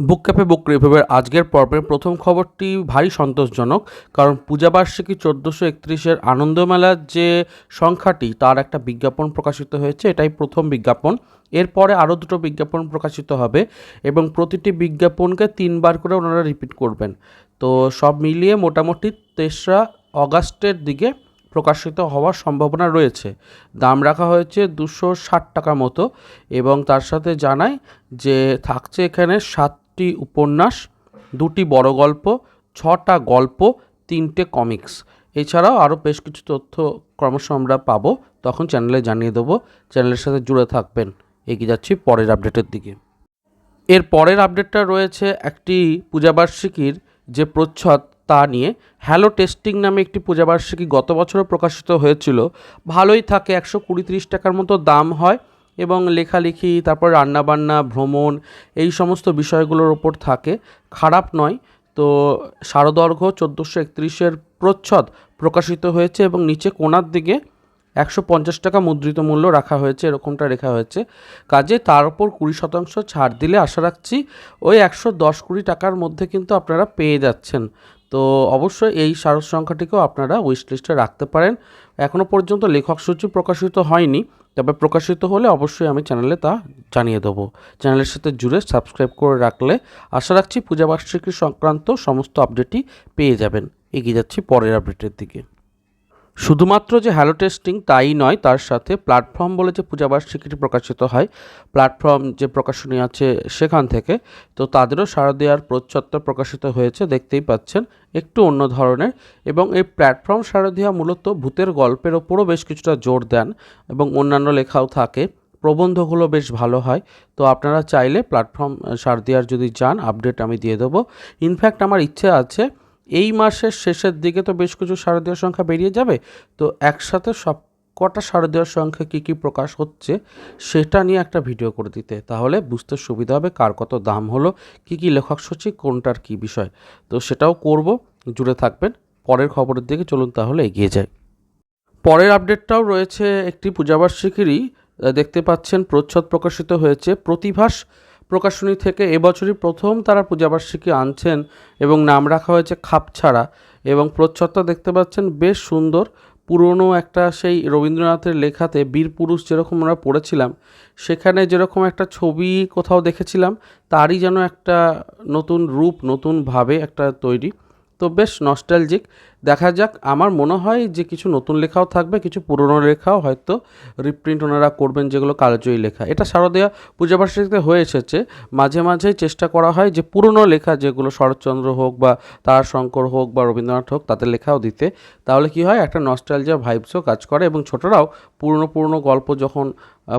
বুক cafe, বুক রিভিউয়ের আজকের পর্বের প্রথম খবরটি ভারী সন্তোষজনক, কারণ পূজাবার্ষিকী চোদ্দোশো একত্রিশের আনন্দমেলার যে সংখ্যাটি, তার একটা বিজ্ঞাপন প্রকাশিত হয়েছে, এটাই প্রথম বিজ্ঞাপন। এরপরে আরও দুটো বিজ্ঞাপন প্রকাশিত হবে এবং প্রতিটি বিজ্ঞাপনকে তিনবার করে ওনারা রিপিট করবেন। তো সব মিলিয়ে মোটামুটি তেসরা অগাস্টের দিকে প্রকাশিত হওয়ার সম্ভাবনা রয়েছে। দাম রাখা হয়েছে দুশো ষাট টাকা মতো এবং তার সাথে জানাই যে থাকছে এখানে সাতটি উপন্যাস, দুটি বড় গল্প, ছটা গল্প, তিনটে কমিক্স। এছাড়াও আরও বেশ কিছু তথ্য ক্রমশ আমরা পাবো। তখন চ্যানেলে জানিয়ে দেবো। চ্যানেলের সাথে জুড়ে থাকবেন। এগিয়ে যাচ্ছি পরের আপডেটের দিকে। এর পরের আপডেটটা রয়েছে একটি পূজাবার্ষিকীর যে প্রচ্ছদ তা নিয়ে। হ্যালো টেস্টিং নামে একটি পূজাবার্ষিকী গত বছরও প্রকাশিত হয়েছিল। ভালোই থাকে, একশো কুড়ি তিরিশ টাকার মতো দাম হয়। এবং লেখালেখি, তারপর রান্নাবান্না, ভ্রমণ, এই সমস্ত বিষয়গুলোর ওপর থাকে। খারাপ নয়, তো শারদর্ঘ চোদ্দোশো একত্রিশের প্রচ্ছদ প্রকাশিত হয়েছে এবং নিচে কোনার দিকে একশো পঞ্চাশ টাকা মুদ্রিত মূল্য রাখা হয়েছে, এরকমটা রেখা হয়েছে। কাজে তার উপর কুড়ি শতাংশ ছাড় দিলে আশা রাখছি ওই একশো দশ কুড়ি টাকার মধ্যে কিন্তু আপনারা পেয়ে যাচ্ছেন। তো অবশ্যই এই সারস সংখ্যাটিকেও আপনারা উইশ লিস্টে রাখতে পারেন। এখনও পর্যন্ত লেখক সূচি প্রকাশিত হয়নি, তবে প্রকাশিত হলে অবশ্যই আমি চ্যানেলে তা জানিয়ে দেবো। চ্যানেলের সাথে জুড়ে সাবস্ক্রাইব করে রাখলে আশা রাখছি পূজাবার্ষিকী সংক্রান্ত সমস্ত আপডেটই পেয়ে যাবেন। এগিয়ে যাচ্ছি পরের আপডেটের দিকে। শুধুমাত্র যে হ্যালো টেস্টিং তাই নয়, তার সাথে প্ল্যাটফর্ম বলে যে পূজাবার্ষিকীটি প্রকাশিত হয় প্ল্যাটফর্ম যে প্রকাশনী আছে সেখান থেকে, তো তাদেরও শারদীয়ার প্রচ্ছদটা প্রকাশিত হয়েছে, দেখতেই পাচ্ছেন, একটু অন্য ধরনের, এবং এই প্ল্যাটফর্ম শারদীয়া মূলত ভূতের গল্পের ওপরও বেশ কিছুটা জোর দেন, এবং অন্যান্য লেখাও থাকে, প্রবন্ধগুলো বেশ ভালো হয়, তো আপনারা চাইলে প্ল্যাটফর্ম শারদিয়ার যদি যান আপডেট আমি দিয়ে দেবো ইনফ্যাক্ট আমার ইচ্ছে আছে এই মাসের শেষের দিকে তো বেশ কিছু শারদীয় সংখ্যা বেরিয়ে যাবে। তো একসাথে সব কটা শারদীয় সংখ্যা কী কী প্রকাশ হচ্ছে সেটা নিয়ে একটা ভিডিও করে দিতে। তাহলে বুঝতে সুবিধা হবে কার কত দাম হলো, কী কী লেখক সূচি কোনটার কী বিষয়। তো সেটাও করব, জুড়ে থাকবেন। পরের খবরের দিকে চলুন তাহলে এগিয়ে যাই। পরের আপডেটটাও রয়েছে একটি পূজাবার্ষিকীরই। দেখতে পাচ্ছেন প্রচ্ছদ প্রকাশিত হয়েছে প্রতিভাস প্রকাশনী থেকে এবছরই প্রথম তারা পূজাবার্ষিকী আনছেন এবং নাম রাখা হয়েছে খাপছাড়া এবং প্রচ্ছদটা দেখতে পাচ্ছেন বেশ সুন্দর। পুরনো একটা সেই রবীন্দ্রনাথের লেখাতে বীর পুরুষ যেরকম আমরা পড়েছিলাম, সেখানে যেরকম একটা ছবি কোথাও দেখেছিলাম, তারই যেন একটা নতুন রূপ নতুনভাবে একটা তৈরি। তো বেশ নস্টালজিক দেখা যাক, আমার মনে হয় যে কিছু নতুন লেখাও থাকবে, কিছু পুরনো লেখাও হয়তো রিপ্রিন্ট ওনারা করবেন যেগুলো কালজয়ী লেখা। এটা শারদীয়া পূজাবার্ষিকীতে হয়ে এসেছে। মাঝে মাঝেই চেষ্টা করা হয় যে পুরনো লেখা যেগুলো শরৎচন্দ্র হোক বা তারাশঙ্কর হোক বা রবীন্দ্রনাথ হোক তাদের লেখাও দিতে। তাহলে কি হয়, একটা নস্টালজিয়া ভাইবসও কাজ করে এবং ছোটরাও পুরনো পুরনো গল্প যখন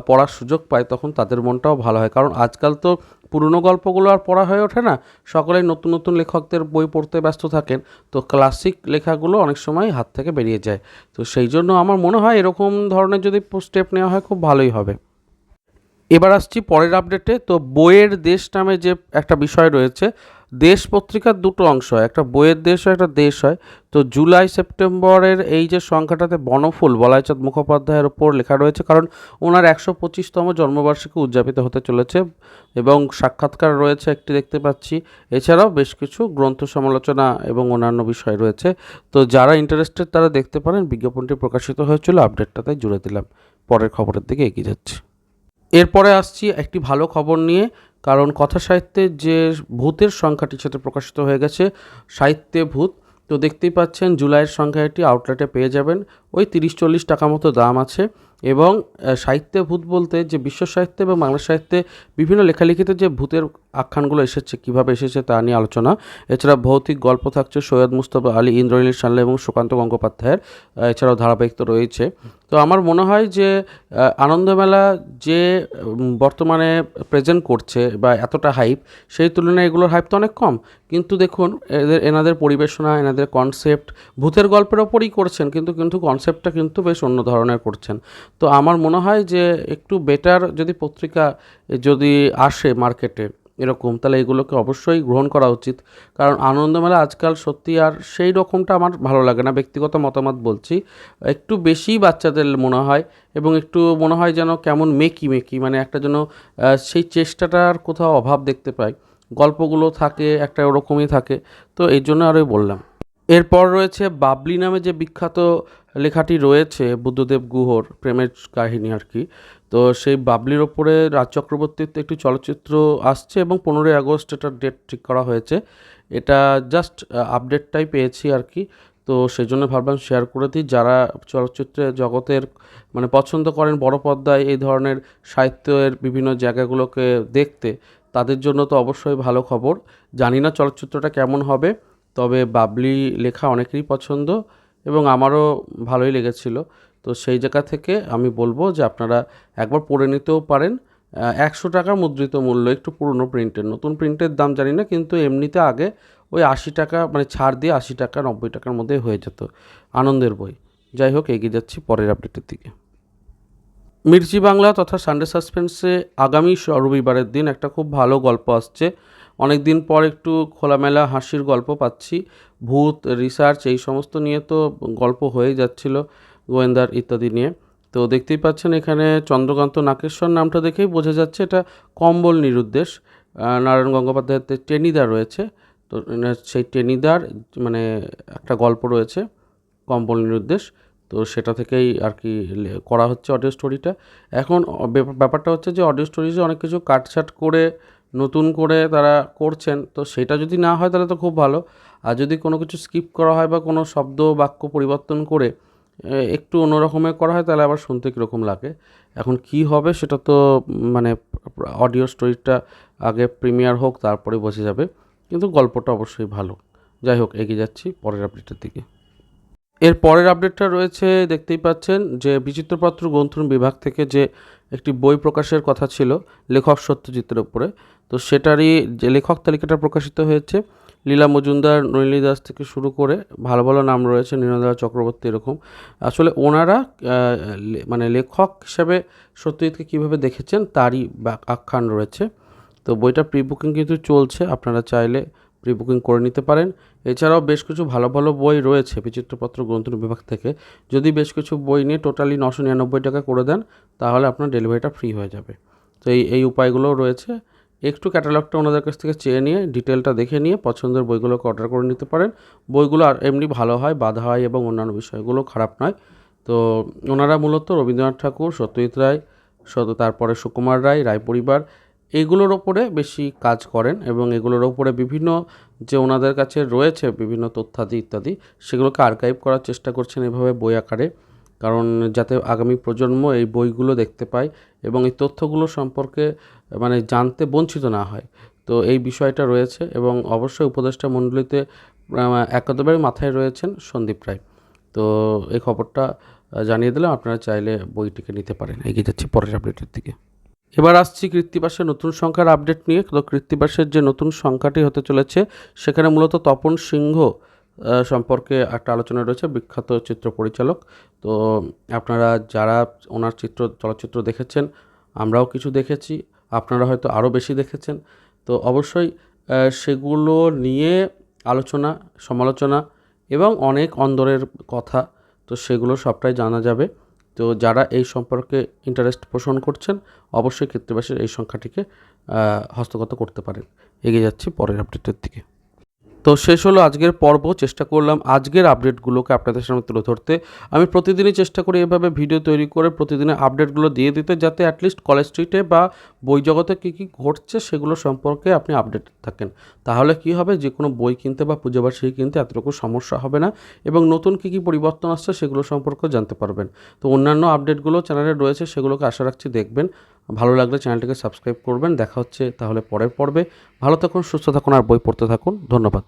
পড়ার সুযোগ পায় তখন তাদের মনটাও ভালো হয়। কারণ আজকাল তো পুরনো গল্পগুলো আর পড়া হয়ে ওঠে না। সকলেই নতুন নতুন লেখকদের বই পড়তে ব্যস্ত থাকেন। তো ক্লাসিক লেখাগুলো অনেক সময় হাত থেকে বেরিয়ে যায়। তো সেই জন্য আমার মনে হয় এরকম ধরনের যদি স্টেপ নেওয়া হয়, খুব ভালোই হবে। এবার আসছি পরের আপডেটে তো বইয়ের দেশ নামে যে একটা বিষয় রয়েছে, দেশ পত্রিকার দুটো অংশ হয়। একটা বইয়ের দেশ হয়, একটা দেশ হয়। তো জুলাই, সেপ্টেম্বরের এই যে সংখ্যাটাতে বনফুল, বলাইচাঁদ মুখোপাধ্যায়ের ওপর লেখা রয়েছে, কারণ ওনার একশো পঁচিশতম জন্মবার্ষিকী উদযাপিত হতে চলেছে এবং সাক্ষাৎকার রয়েছে একটি দেখতে পাচ্ছি। এছাড়াও বেশ কিছু গ্রন্থ সমালোচনা এবং অন্যান্য বিষয় রয়েছে। তো যারা ইন্টারেস্টেড তারা দেখতে পারেন। বিজ্ঞাপনটি প্রকাশিত হয়েছিল আপডেটটা তাই জুড়ে দিলাম। পরের খবরের দিকে এগিয়ে যাচ্ছি। এরপরে আসছি একটি ভালো খবর নিয়ে, কারণ কথা সাহিত্যের যে ভূতের সংখ্যাটি সেটা প্রকাশিত হয়ে গেছে, সাহিত্যে ভূত। তো দেখতেই পাচ্ছেন, জুলাইয়ের সংখ্যা এটি আউটলেটে পেয়ে যাবেন। ওই তিরিশ চল্লিশ টাকা মতো দাম আছে। এবং সাহিত্যে ভূত বলতে যে বিশ্ব সাহিত্যে এবং বাংলা সাহিত্যে বিভিন্ন লেখালেখিতে যে ভূতের আখ্যানগুলো এসেছে, কীভাবে এসেছে তা নিয়ে আলোচনা। এছাড়া ভৌতিক গল্প থাকছে সৈয়দ মুস্তফা আলী, ইন্দ্রনীল সান্লা এবং সুকান্ত গঙ্গোপাধ্যায়ের। এছাড়াও ধারাবাহিক তো রয়েছে। তো আমার মনে হয় যে আনন্দমেলা যে বর্তমানে প্রেজেন্ট করছে বা এতটা হাইপ সেই তুলনায় এগুলোর হাইপ তো অনেক কম। কিন্তু দেখুন, এদের, এনাদের পরিবেশনা, এনাদের কনসেপ্ট ভূতের গল্পের ওপরই করছেন, কিন্তু কিন্তু কনসেপ্টটা কিন্তু বেশ অন্য ধরনের করছেন। তো আমার মনে হয় যে একটু বেটার যদি পত্রিকা যদি আসে মার্কেটে এরকম, তাহলে এগুলোকে অবশ্যই গ্রহণ করা উচিত। কারণ আনন্দমেলা আজকাল সত্যি আর সেই রকমটা আমার ভালো লাগে না, ব্যক্তিগত মতামত বলছি। একটু বেশি বাচ্চাদের মনে হয় এবং একটু মনে হয় যেন কেমন মেকি মেকি মানে একটা যেন সেই চেষ্টাটার কোথাও অভাব দেখতে পাই। গল্পগুলো থাকে, একটা ওরকমই থাকে। তো এই জন্য আরোই বললাম। এরপর রয়েছে বাবলি নামে যে বিখ্যাত লেখাটি রয়েছে, বুদ্ধদেব গুহর প্রেমের কাহিনী আর কি। তো সেই বাবলির ওপরে রাজ চক্রবর্তীর একটি চলচ্চিত্র আসছে এবং পনেরোই আগস্ট এটার ডেট ঠিক করা হয়েছে। এটা জাস্ট আপডেটটাই পেয়েছি আর কি। তো সেই জন্য ভাবলাম শেয়ার করে দিই। যারা চলচ্চিত্রে জগতের মানে পছন্দ করেন বড় পর্দায় এই ধরনের সাহিত্যের বিভিন্ন জায়গাগুলোকে দেখতে তাদের জন্য তো অবশ্যই ভালো খবর। জানি না চলচ্চিত্রটা কেমন হবে, তবে বাবলি লেখা অনেকেরই পছন্দ এবং আমারও ভালোই লেগেছিল। তো সেই জায়গা থেকে আমি বলব যে আপনারা একবার পড়ে নিতেও পারেন। একশো টাকা মুদ্রিত মূল্য, একটু পুরনো প্রিন্টের। নতুন প্রিন্টের দাম জানি না, কিন্তু এমনিতে আগে ওই আশি টাকা মানে ছাড় দিয়ে আশি টাকা, নব্বই টাকার মধ্যে হয়ে যেত। আনন্দের বই। যাই হোক, এগিয়ে যাচ্ছি পরের আপডেটের দিকে। মির্চি বাংলা তথা সানডে সাসপেন্সে আগামী রবিবারের দিন একটা খুব ভালো গল্প আসছে। অনেক দিন পর একটু খোলামেলা হাসির গল্প পাচ্ছি। ভূত, রিসার্চ এই সমস্ত নিয়ে তো গল্প হয়ে যাচ্ছিল গোয়েন্দার ইত্যাদি নিয়ে। তো দেখতেই পাচ্ছেন এখানে চন্দ্রকান্ত নাকেশ্বর নামটা দেখেই বোঝা যাচ্ছে এটা কম্বল নিরুদ্দেশ। নারায়ণ গঙ্গোপাধ্যায়ের টেনিদা রয়েছে। তো সেই টেনিদার মানে একটা গল্প রয়েছে কম্বল নিরুদ্দেশ। তো সেটা থেকেই আর কি করা হচ্ছে অডিও স্টোরিটা এখন ব্যাপারটা হচ্ছে যে অডিও স্টোরিজে অনেক কিছু কাটছাট করে, নতুন করে তারা করছেন, তো সেটা যদি না হয় তাহলে তো খুব ভালো। আর যদি কোনো কিছু স্কিপ করা হয় বা কোনো শব্দ, বাক্য পরিবর্তন করে একটু অন্যরকমের করা হয়, তাহলে আবার শুনতে কীরকম লাগে। এখন কি হবে সেটা তো মানে অডিও স্টোরিটা আগে প্রিমিয়ার হোক, তারপরে বোঝা যাবে। কিন্তু গল্পটা অবশ্যই ভালো। যাই হোক, এগিয়ে যাচ্ছি পরের আপডেটের দিকে। এর পরের আপডেটটা রয়েছে, দেখতেই পাচ্ছেন যে বিচিত্রপত্র গ্রন্থন বিভাগ থেকে যে একটি বই প্রকাশের কথা ছিল, লেখক সত্যজিতের উপরে, তো সেটারই যে লেখক তালিকাটা প্রকাশিত হয়েছে, লীলা মজুমদার, নলিনী দাস থেকে শুরু করে ভালো ভালো নাম রয়েছে নীরদা চক্রবর্তী এরকম। আসলে ওনারা মানে লেখক হিসাবে সত্যজিৎকে কীভাবে দেখেছেন তারই আখ্যান রয়েছে। তো বইটা প্রি বুকিং কিন্তু চলছে, আপনারা চাইলে প্রি বুকিং করে নিতে পারেন। এছাড়াও বেশ কিছু ভালো ভালো বই রয়েছে বিচিত্রপত্র গ্রন্থন বিভাগ থেকে। যদি বেশ কিছু বই নিয়ে টোটালি নশো নিরানব্বই টাকা করে দেন, তাহলে আপনার ডেলিভারিটা ফ্রি হয়ে যাবে। তো এই এই উপায়গুলোও রয়েছে। একটু ক্যাটালগটা ওনাদের কাছ থেকে চেয়ে নিয়ে, ডিটেলটা দেখে নিয়ে পছন্দের বইগুলোকে অর্ডার করে নিতে পারেন। বইগুলো আর এমনি ভালো হয়, বাধা হয় এবং অন্যান্য বিষয়গুলো খারাপ নয়। তো ওনারা মূলত রবীন্দ্রনাথ ঠাকুর, সত্যজিৎ রায় তারপরে সুকুমার রায় রায় পরিবার এইগুলোর ওপরে বেশি কাজ করেন এবং এগুলোর ওপরে বিভিন্ন যে ওনাদের কাছে রয়েছে বিভিন্ন তথ্যাদি ইত্যাদি, সেগুলোকে আর্কাইভ করার চেষ্টা করছেন এভাবে বই আকারে। কারণ যাতে আগামী প্রজন্ম এই বইগুলো দেখতে পায় এবং এই তথ্যগুলো সম্পর্কে মানে জানতে বঞ্চিত না হয়। তো এই বিষয়টা রয়েছে এবং অবশ্যই উপদেষ্টা মণ্ডলীতে একাদবের মাথায় রয়েছেন সন্দীপ রায়। তো এই খবরটা জানিয়ে দিলাম, আপনারা চাইলে বইটিকে নিতে পারেন। এগিয়ে যাচ্ছি পরের আপডেটের দিকে। এবার আসছি কৃত্তিবাসের নতুন সংখ্যার আপডেট নিয়ে। তো কৃত্তিবাসের যে নতুন সংখ্যাটি হতে চলেছে, সেখানে মূলত তপন সিংহ সম্পর্কে একটা আলোচনা রয়েছে, বিখ্যাত চিত্র পরিচালক। তো আপনারা যারা ওনার চিত্র, চলচ্চিত্র দেখেছেন, আমরাও কিছু দেখেছি, আপনারা হয়তো আরও বেশি দেখেছেন। তো অবশ্যই সেগুলো নিয়ে আলোচনা, সমালোচনা এবং অনেক অন্দরের কথা, তো সেগুলো সবটাই জানা যাবে। তো যারা এই সম্পর্কে ইন্টারেস্ট পোষণ করছেন, অবশ্যই ক্ষেত্রবাসীর এই সংখ্যাটিকে হস্তগত করতে পারেন। এগিয়ে যাচ্ছি পরের আপডেটের দিকে। তো শেষ হলো আজকের পর্ব। চেষ্টা করলাম আজকের আপডেটগুলোকে আপনাদের সামনে তুলে ধরতে। আমি প্রতিদিনই চেষ্টা করি এভাবে ভিডিও তৈরি করে প্রতিদিনের আপডেটগুলো দিয়ে দিতে যাতে অ্যাটলিস্ট কলেজ স্ট্রিটে বা বই জগতে কী কী ঘটছে সেগুলো সম্পর্কে আপনি আপডেট থাকেন। তাহলে কি হবে? যে কোনো বই কিনতে বা পুজোবার্ষিকী কিনতে এতটুকু সমস্যা হবে না এবং নতুন কী কী পরিবর্তন আসছে সেগুলো সম্পর্কেও জানতে পারবেন। তো অন্যান্য আপডেটগুলো চ্যানেলে রয়েছে সেগুলোকে আশা রাখছি দেখবেন। ভালো লাগলে চ্যানেলটিকে সাবস্ক্রাইব করবেন। দেখা হচ্ছে তাহলে পরের পর্বে। ভালো থাকুন, সুস্থ থাকুন, আর বই পড়তে থাকুন। ধন্যবাদ।